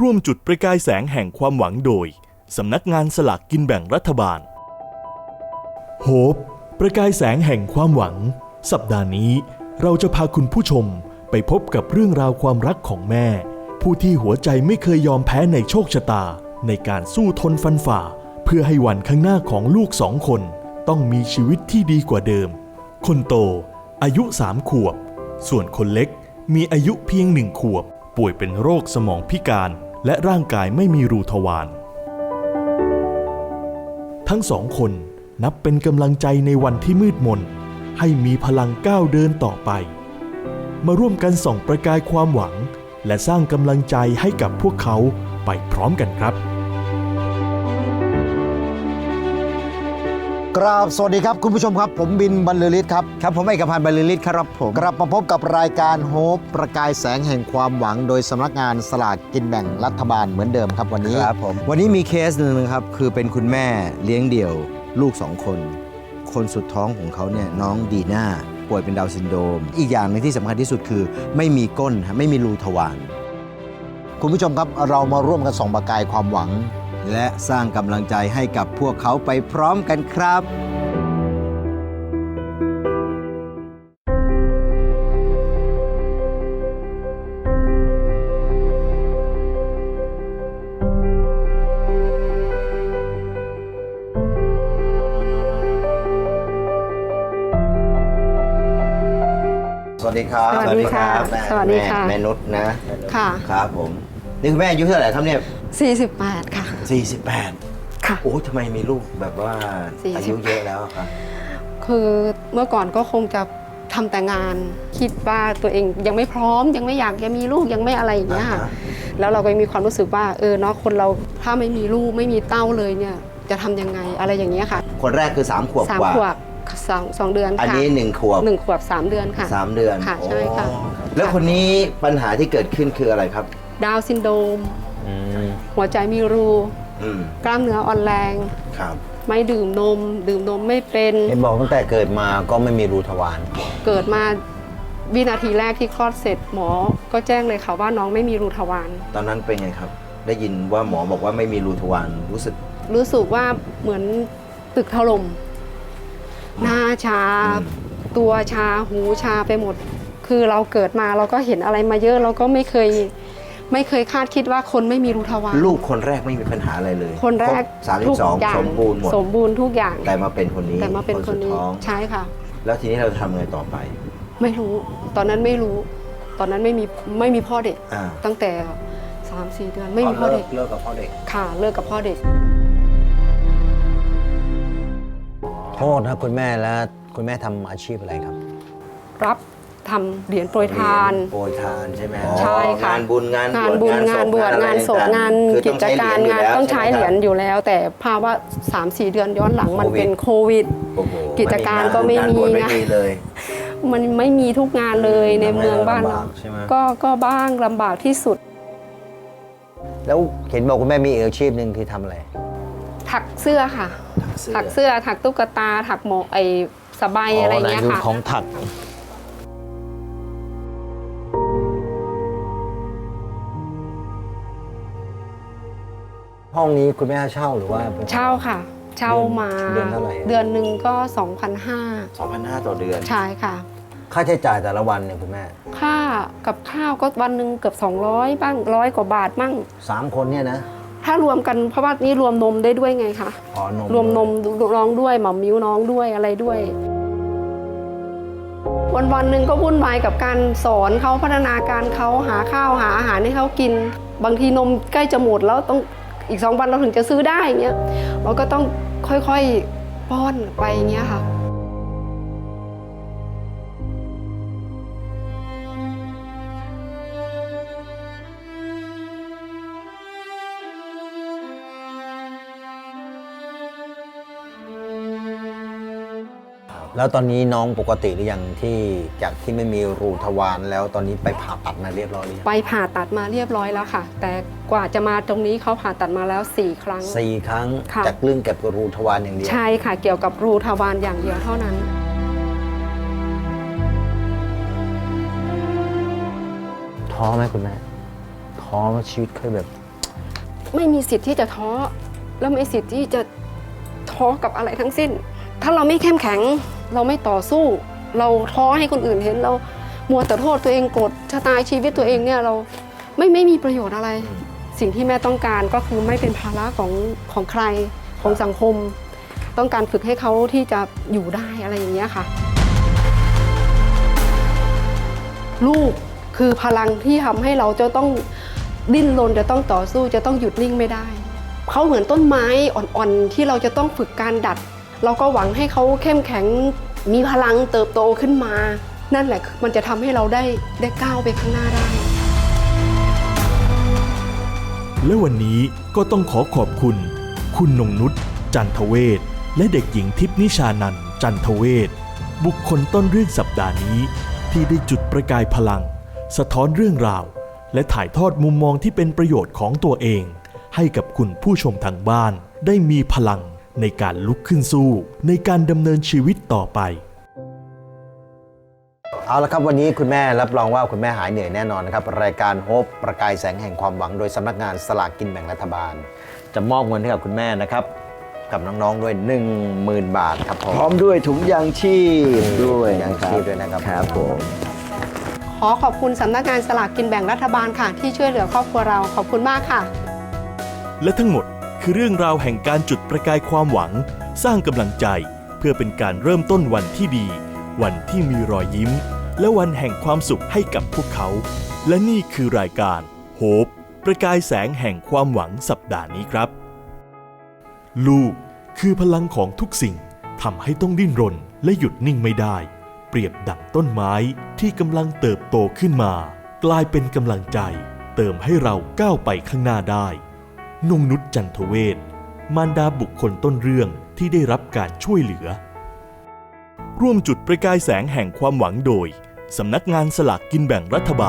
ร่วมจุดประกายแสงแห่งความหวังโดย สำนักงานสลากกินแบ่งรัฐบาล โฮปประกายแสงแห่งความหวัง สัปดาห์นี้เราจะพาคุณผู้ชมไปพบกับเรื่องราวความรักของแม่ ผู้ที่หัวใจไม่เคยยอมแพ้ในโชคชะตา ในการสู้ทนฟันฝ่า เพื่อให้วันข้างหน้าของลูกสองคน ต้องมีชีวิตที่ดีกว่าเดิม คนโต อายุสามขวบ ส่วนคนเล็กมีอายุเพียงหนึ่งขวบ ป่วยเป็นโรคสมองพิการ และร่างกายไม่มีรูทวาร ทั้งสองคนนับเป็นกำลังใจในวันที่มืดมน ให้มีพลังก้าวเดินต่อไป มาร่วมกันส่องประกายความหวัง และสร้างกำลังใจให้กับพวกเขาไปพร้อมกันครับ กราบสวัสดีครับคุณผู้ชมครับ ผมบินบรรลือฤทธิ์ครับครับผมเอกพันธ์บรรลือฤทธิ์ครับผมกลับมาพบกับรายการโฮปประกายแสงแห่งความหวัง โดยสำนักงานสลากกินแบ่งรัฐบาลเหมือนเดิมครับวันนี้ครับผมวันนี้มีเคสหนึ่งนะครับคือเป็นคุณแม่เลี้ยงเดี่ยวลูกสองคน คนสุดท้องของเขาเนี่ยน้องดีน่าป่วยเป็นดาวน์ซินโดรมอีกอย่างหนึงที่สำคัญที่สุดคือ ไม่มีก้นฮะไม่มีรูทวารคุณผู้ชมครับเรามาร่วมกันส่องประกายความหวัง และสร้างกำลังใจให้กับพวกเขาไปพร้อมกันครับสวัสดีครับสวัสดีค่ะแม่สวัสดีค่ะ แม่แม่นุชนะค่ะ ครับผม นี่คุณแม่อายุเท่าไหร่ครับเนี่ย 48 ค่ะ 48ค่ะ โอ้ทำไมมีลูกแบบว่า48อายุเยอะแล้วอะครับ คือเมื่อก่อนก็คงจะทำแต่งาน คิดว่าตัวเองยังไม่พร้อมยังไม่อยากจะมีลูกยังไม่อะไรอย่างเงี้ยค่ะอ่าฮะ แล้วเราก็มีความรู้สึกว่าเออเนาะคนเราถ้าไม่มีลูกไม่มีเต้าเลยเนี่ย จะทำยังไงอะไรอย่างเงี้ยค่ะคนแรกคือ 3 ขวบสามกว่า ขวบสองสองเดือนอันค่ะนี้ 1 ขวบหนึ่งขวบสามเดือนค่ะ3เดือนค่ะใช่ค่ะ โอ้แล้วคนนี้ปัญหาที่เกิดขึ้นคืออะไรครับ ดาวน์ซินโดรม หัวใจมีรู อืมกล้ามเนื้ออ่อนแรง ครับไม่ดื่มนม ดื่มนมไม่เป็นเห็นบอกตั้งแต่เกิดมาก็ไม่มีรูทวารเกิดมาวินาทีแรกที่คลอดเสร็จหมอ ก็แจ้งเลยค่ะว่าน้องไม่มีรูทวารตอนนั้นเป็นไงครับ ได้ยินว่าหมอบอกว่าไม่มีรูทวารรู้สึก รู้สึกว่าเหมือนตึกถล่มหน้าชา อืม ตัวชาหูชาไปหมด คือเราเกิดมาเราก็เห็นอะไรมาเยอะ เราก็ไม่เคย ไม่เคยคาดคิดว่าคนไม่มีรูทวาร ลูกคนแรกไม่มีปัญหาอะไรเลยคนแรกสามสิทุบสองอย่างสมบูรณ์หมดสมบูรณ์ทุกอย่าง แต่มาเป็นคนนี้แต่มาเป็นคนสุดนี้ท้องใช่ค่ะ แล้วทีนี้เราจะทำไงต่อไป ไม่รู้ ตอนนั้นไม่รู้ ตอนนั้นไม่มีไม่มีพ่อเด็กอ่าตั้งแต่สามสี่เดือนไม่มีพ่อเด็กเลิกกับพ่อเด็กค่ะเลิกกับพ่อเด็ก โทษนะคุณแม่แล้วคุณแม่ทำอาชีพอะไรครับ รับ ทำเหรียญโปรยทาน โปรยทานใช่ไหมใช่ค่ะ งานบุญงานงานบุญงานบวชงานศพงานคือกิต้องจใช้การเหยญงานยู่แล้วต้องใช้เหรียญช่ไมคบอยู่แล้ว แต่ภาวะ3 4 เดือนย้อนหลังมันโควิดเป็นโควิด โอ้โหกิจการก็ไม่มีงานบวชไม่นะมีเลย มันไม่มีทุกงานเลยในเมืองบ้านเราลำบากใช่ไหม ก็ก็บ้างลำบากที่สุด แล้วเห็นบอกคุณแม่มีอาชีพหนึ่งคือทำอะไร ถักเสื้อค่ะ ถักเสื้อถักตุ๊กตาถักหมอกไอสบายอะไรเงี้ยนั่นคือค่ะ ของถัก ห้องนี้คุณแม่เช่าหรือว่าป็น เช่าค่ะ เช่ามาเดือนเท่าไหร่เดือนหนึ่งก็2,500 2,500ต่อเดือน ใช่ค่ะ ค่าใช้จ่ายแต่ละวันเนี่ยคุณแม่ค่ากับข้าวก็วันหนึ่งเกือบ 200 บ้างร้อยกว่าบาทบ้างสามคนเนี่ยนะถ้ารวมกันเพราะว่านี่รวมนมได้ด้วยไงคะอ๋อนมรวมนมน้องด้วยหม่อมมิ้วน้องด้วยอะไรด้วย วันวันๆหนึ่งก็วุ่นวายกับการสอนเขาพัฒนาการเขาหาข้าวหาอาหารให้เขากิน บางทีนมใกล้จะหมดแล้วต้อง อีกสองวันเราถึงจะซื้อได้เงี้ยเราก็ต้องค่อยๆป้อนไปเงี้ยค่ะ แล้วตอนนี้น้องปกติหรือยังที่จากที่ไม่มีรูทวารแล้วตอนนี้ไปผ่าตัดมาเรียบร้อยหรือยังไปผ่าตัดมาเรียบร้อยแล้วค่ะ แต่กว่าจะมาตรงนี้เขาผ่าตัดมาแล้ว 4 ครั้ง สี่ครั้งค่ะ จากเรื่องเก็บรูทวารอย่างเดียว ใช่ค่ะ เกี่ยวกับรูทวารอย่างเดียวเท่านั้น ท้อไหมคุณแม่ท้อไหมชีวิตเคยแบบ ไม่มีสิทธิ์ที่จะท้อ แล้วไม่มีสิทธิ์ที่จะท้อกับอะไรทั้งสิ้น ถ้าเราไม่เข้มแข็ง เราไม่ต่อสู้ เราท้อให้คนอื่นเห็นเรามัวแต่โทษตัวเองโกรธชะตาชีวิตตัวเองเนี่ยเราไม่ไม่มีประโยชน์อะไร สิ่งที่แม่ต้องการก็คือไม่เป็นภาระของของใครของสังคม ต้องการฝึกให้เขาที่จะอยู่ได้อะไรอย่างเงี้ยค่ะ ลูกคือพลังที่ทำให้เราจะต้องดิ้นรนจะต้องต่อสู้จะต้องหยุดนิ่งไม่ได้เขาเหมือนต้นไม้อ่อนๆที่เราจะต้องฝึกการดัด เราก็หวังให้เขาเข้มแข็งมีพลังเติบโตขึ้นมา นั่นแหละมันจะทำให้เราได้ได้ก้าวไปข้างหน้าได้ และวันนี้ก็ต้องขอขอบคุณ คุณนงนุชจันทเวศและเด็กหญิงทิพนิชานันจันทเวศบุคคลต้นเรื่องสัปดาห์นี้ ที่ได้จุดประกายพลัง สะท้อนเรื่องราว และถ่ายทอดมุมมองที่เป็นประโยชน์ของตัวเอง ให้กับคุณผู้ชมทางบ้านได้มีพลัง ในการลุกขึ้นสู้ ในการดำเนินชีวิตต่อไป เอาละครับวันนี้คุณแม่รับรองว่าคุณแม่หายเหนื่อยแน่นอนนะครับ รายการโฮปประกายแสงแห่งความหวังโดยสำนักงานสลากกินแบ่งรัฐบาล จะมอบเงินให้กับคุณแม่นะครับ กับน้องๆด้วย 10,000 บาทครับผมพร้อมด้วยถุงยางชีพด้วยถุงยางชีพด้วยนะครับครับผมขอขอบคุณสำนักงานสลากกินแบ่งรัฐบาลค่ะ ที่ช่วยเหลือครอบครัวเราขอบคุณมากค่ะ และทั้งหมด คือเรื่องราวแห่งการจุดประกายความหวัง สร้างกำลังใจ เพื่อเป็นการเริ่มต้นวันที่ดี วันที่มีรอยยิ้ม และวันแห่งความสุขให้กับพวกเขา และนี่คือรายการโฮปประกายแสงแห่งความหวังสัปดาห์นี้ครับ ลูกคือพลังของทุกสิ่งทำให้ต้องดิ้นรนและหยุดนิ่งไม่ได้ เปรียบดั่งต้นไม้ที่กำลังเติบโตขึ้นมา กลายเป็นกำลังใจ เติมให้เราก้าวไปข้างหน้าได้ นงนุชจันทเวศมารดาบุคคลต้นเรื่องที่ได้รับการช่วยเหลือ ร่วมจุดประกายแสงแห่งความหวังโดย สำนักงานสลากกินแบ่งรัฐบาล